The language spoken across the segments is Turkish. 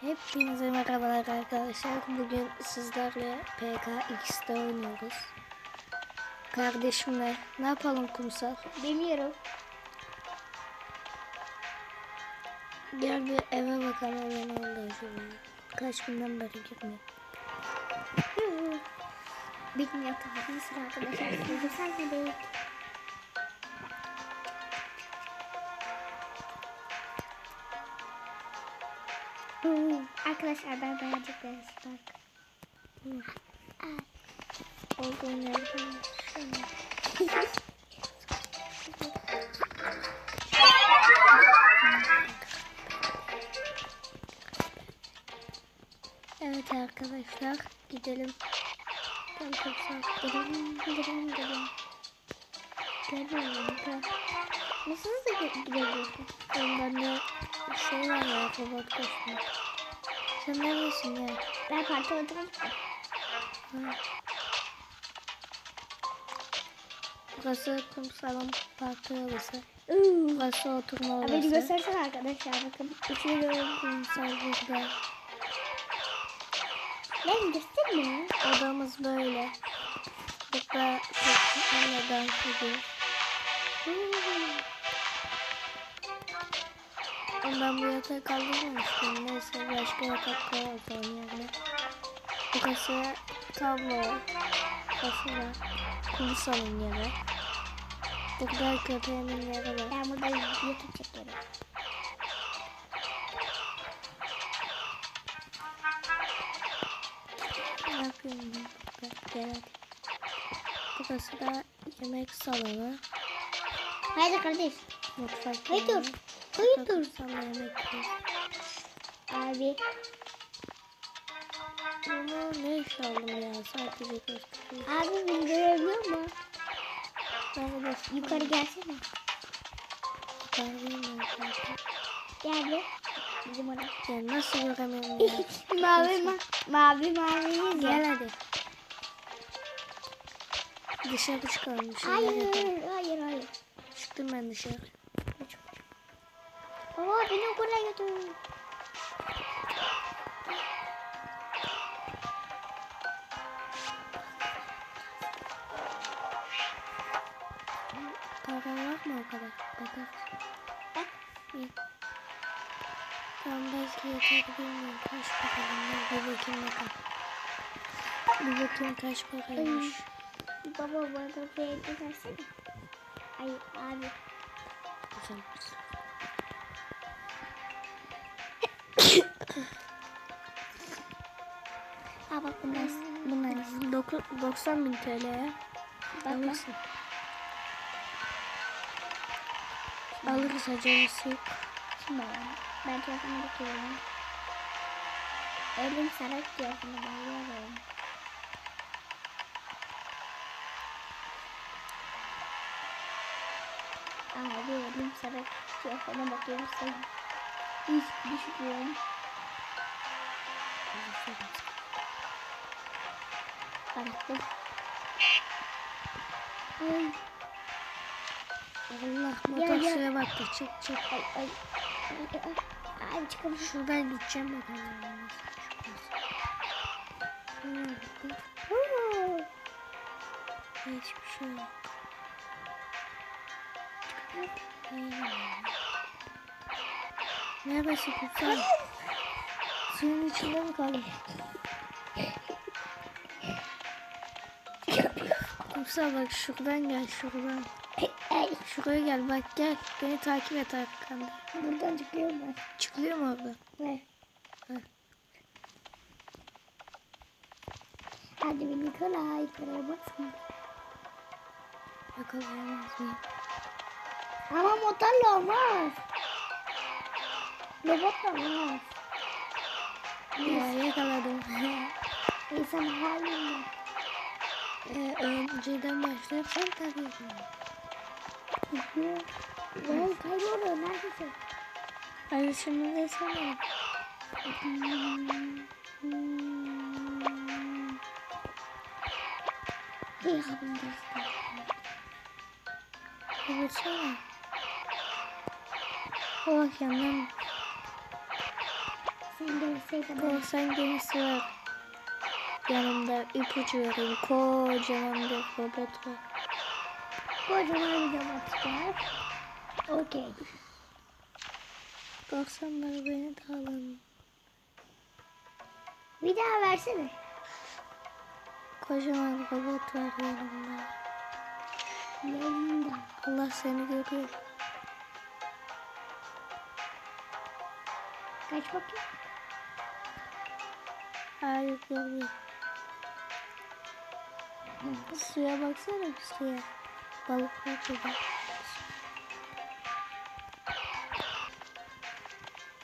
Hepinize merhabalar arkadaşlar. Bugün sizlerle PKX'de oynuyoruz. Kardeşimle ne yapalım kumsal? Biliyorum. Gel bir eve bakalım eve ne oldu acaba? Kaç günden beri girmiyor. Bilmiyorum tabii sıra arkadaşlar. Sen de değil. Arkadaşlar ben birazcık birazcık bak. Evet arkadaşlar gidelim. Ben çok saat gidelim gidelim gidelim. Da. Nasıl da gidebiliyorsun? Ondan da şey var ya koşma. Sen neredesin ya? Ben. Ha. Burası kumsalın parkı odası. Burası oturma odası. Beni göstersene arkadaşlar bakın. Üçüncü kumsal burada. Ben gösterme. Odamız böyle. Burada tekniklerle dans ediyoruz. Ondan bu yatağı kaldırmamıştım. Neyse başka yatak koyarız onun yerine. Burası tablo. Burası da kumsalın yeri. Burada köpeğimin yeri var. Ben burada YouTube çekiyorum. Ne yapıyorum ben hadi. Burası da yemek salonu. Haydi kardeş. Mutfak Haydi dur. Dur. Sana yemek. Abi. Ama ne iş aldım ya sadece gösteriyor. Abi beni görebiliyor mu? De Yukarı gelsene. zaten. Gel bir. Bizim oraya. Ya nasıl göremiyorum ya? mavi ma mavi mavi Gel hadi. Dışarı çıkalım yapalım. Hayır hayır hayır. Çıktım ben dışarı. Baba beni okula götür. Paran var mı o kadar? Bakar. Bak. Tamam belki yeter bilmiyorum. Kaç bakalım. Bir bakayım bakalım. Bir bakayım kaç paraymış. Baba bana bir evde versene. Hayır abi. Güzel. 90 bin TL'ye alırsın. Alırız acelesi yok. Şimdi ben, ben telefona bakıyorum. Elim sarak telefona bakıyorum. Abi elim sarak telefona bakıyorum sen. Hiç düşmüyorum. Bıraktım. Ay Allah motor suya battı. Çık çık. ay ay. Ay, ay. Ay çıkalım. Şuradan gideceğim bakalım. Huu. Hiçbir şey yok. Neredesin kutsal? Suyun içinde mi kaldın? Kutsal bak şuradan gel şuradan. Ay, Şuraya gel bak gel. Beni takip et arkanda. buradan çıkıyorum ben. Çıkılıyor mu orada? Ne? Hı. Hadi beni kolay kolay baksın. Yakalayamaz mıyım? Ama motorla olmaz. Robotla olmaz. Ya yakaladım. İnsan halinde. Ee, önceden başlayıp sen takıyorsun. Ben kayboluyor neredesin? Hadi şimdi de sana. İyi kapım geçti. Vursana. Bak yandan. Sen gelirse kadar. Korsan gemisi var. Yanımda ipucu vereyim. Kocaman bir robot var. Kocaman bir robot var. Okey. Korsanlar beni de alın. Bir daha versene. Kocaman robot var yanımda. Yanında. Allah seni görüyor. Kaç bakayım. Hayır görmüyor. Suya baksana bir suya. Balık var burada.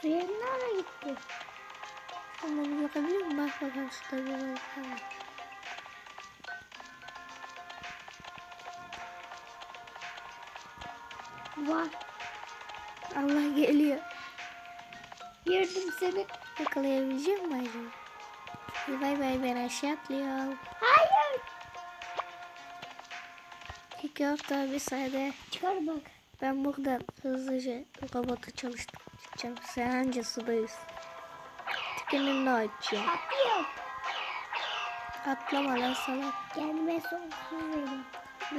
Suya nereye gitti? Sen beni görebiliyor musun? Bak bakalım şurada bir balık var. Var. Allah geliyor. Gördüm seni. Yakalayabilecek mi acaba? Bay bay ben aşağı atlıyorum. İki hafta bir sayede Çıkar bak. ben buradan hızlıca robotu çalıştım. Çıkacağım. Sen anca sudayız. Tükünün de açacağım. Atlıyor. Atlama lan salak. Kendime sonsuz verin.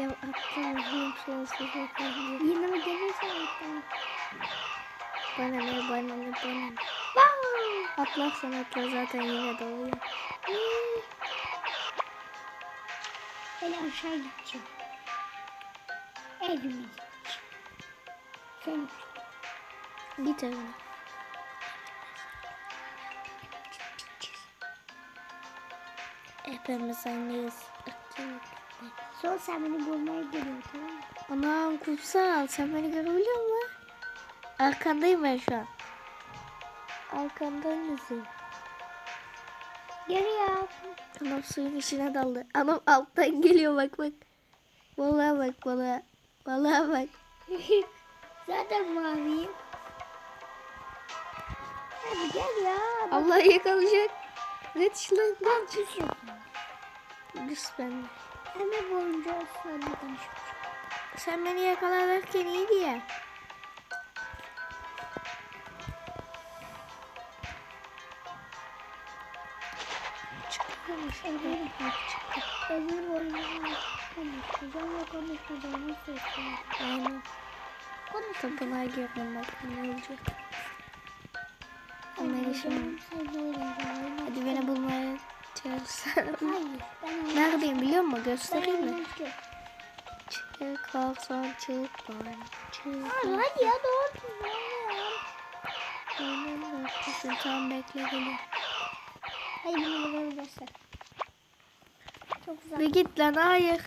Ya atlama. Benim sonsuz yakalıyor. Yine mi gelirse atlar. Bana ne bana ne bana ne. Wow. Atlarsan atla zaten yine doğuyor. Hmm. Ben aşağı gideceğim. Gideceğim. Sen Git evine. Hepimiz aynıyız. Son sen beni bulmaya geliyor tamam mı? Anam kumsal sen beni görebiliyor musun? Arkandayım ben şu an. Arkandan yüzüyorum. Geliyor. Anam suyun içine daldı. Anam alttan geliyor bak bak. Balığa bak balığa. Balığa bak. Zaten maviyim. Hadi gel ya. Bak, Allah yakalayacak. Yetiş lan. ben küsüm. Düz bende. Hemen boyunca seninle konuşmuş. Sen beni yakalarken iyiydi ya. Çıkıyormuş. Öbür, Bak çıktı. öbür oyuncu konuşacağım ve konuşacağımı seçtim. Aynen. Konuş. Tapınağa girdim bak ne olacak. Hemen işim. De. Hadi beni bulmaya çalışsana. Hayır. Ben. Neredeyim biliyor musun? Göstereyim mi? Çık kalksan çık. Aa, Hadi ya doğru. Aynen haklısın. Tamam bekle geliyorum. Hayır bunu göster. Çok güzel. Bir git lan hayır.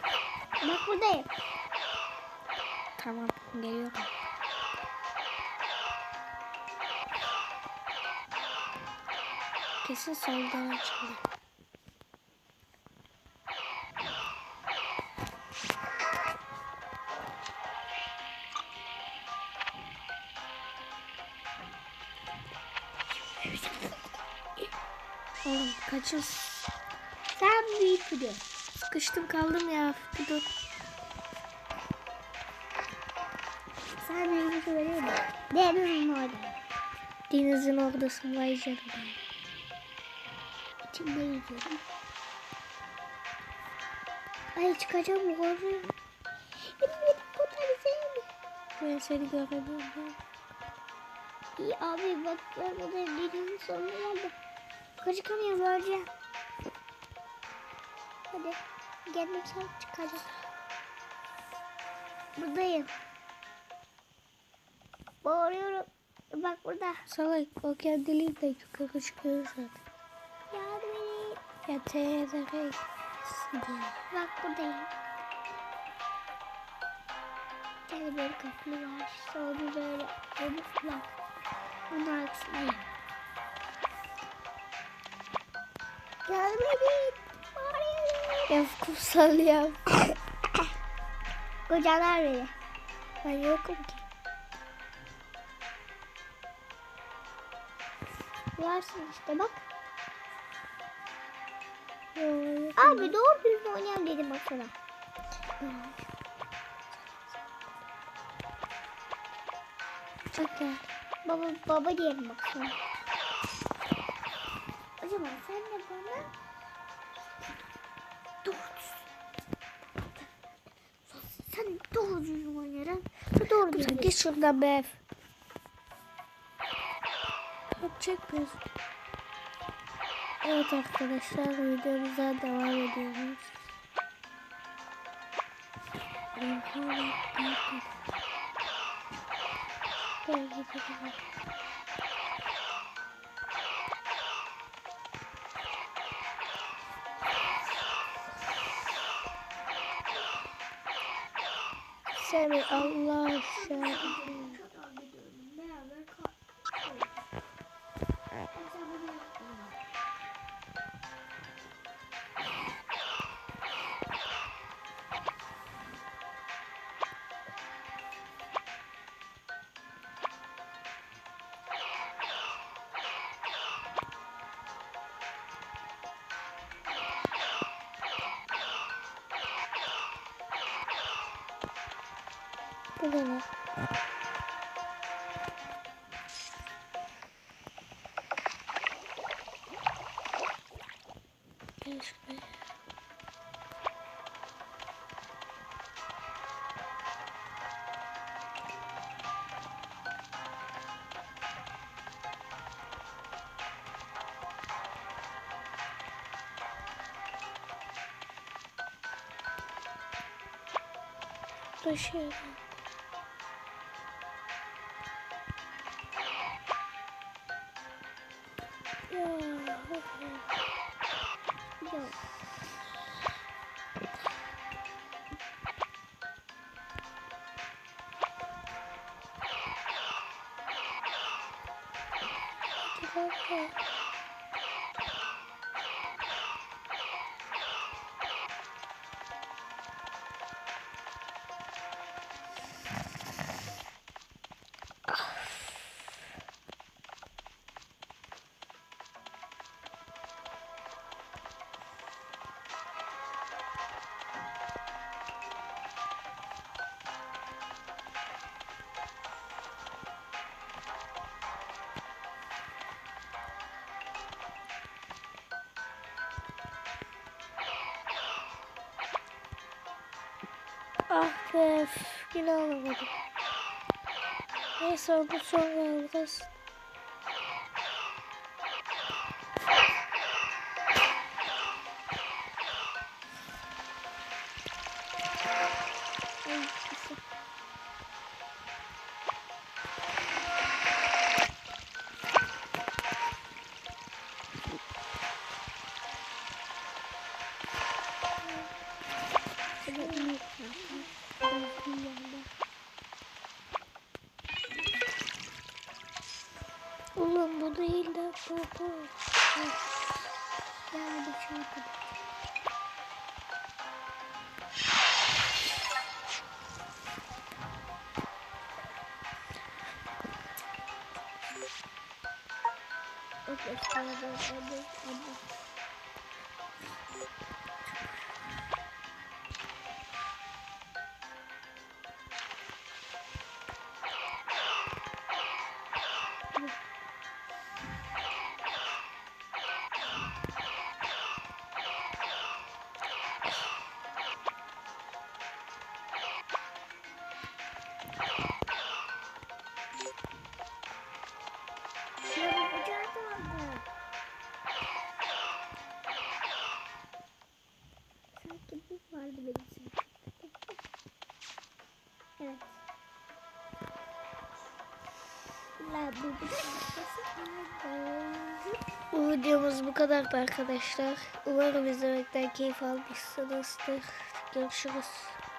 Bak buradayım. Tamam geliyorum. Kesin soldan açıldı. Oğlum kaçın Sen büyük gidiyor. sıkıştım kaldım ya. Dur. Sen büyük vereyim mi? Denizin orada. Denizin oradasın vay canına. İçimde yüzüyorum. Ay çıkacağım beni kurtarsana. Ben seni görebiliyorum. İyi abi bak ben burada denizin sonuna geldim. Kaçıkamıyorum öleceğim. Hadi. Kendim sana çıkacağım. Buradayım. Bağırıyorum. Bak burada. Salak o kendiliğinden yukarı çıkıyor zaten. Yardım edin. Ya teyze Bak buradayım. Gel bir kaplı var. Sonra böyle onu bak. Bunun arkasındayım. Yardım edin. Ya kumsal ya. Kocalar. Ben yokum ki. Varsın işte bak. Abi doğru düzgün oynayalım dedim bak sana. Çok. Baba baba diyelim bak sana. Ama sen de bana Doğru Sen düzgün. git şuradan be. Çekmiyoruz. Evet arkadaşlar videomuza devam ediyoruz. Gel gidelim. Seni Allah aşkına. Ne? Gel. Ya. Yok. Ah be, yine alamadım. Neyse onu sonra alırız. Okey, sonra videomuz bu kadardı arkadaşlar. Umarım izlemekten keyif almışsınızdır. Görüşürüz.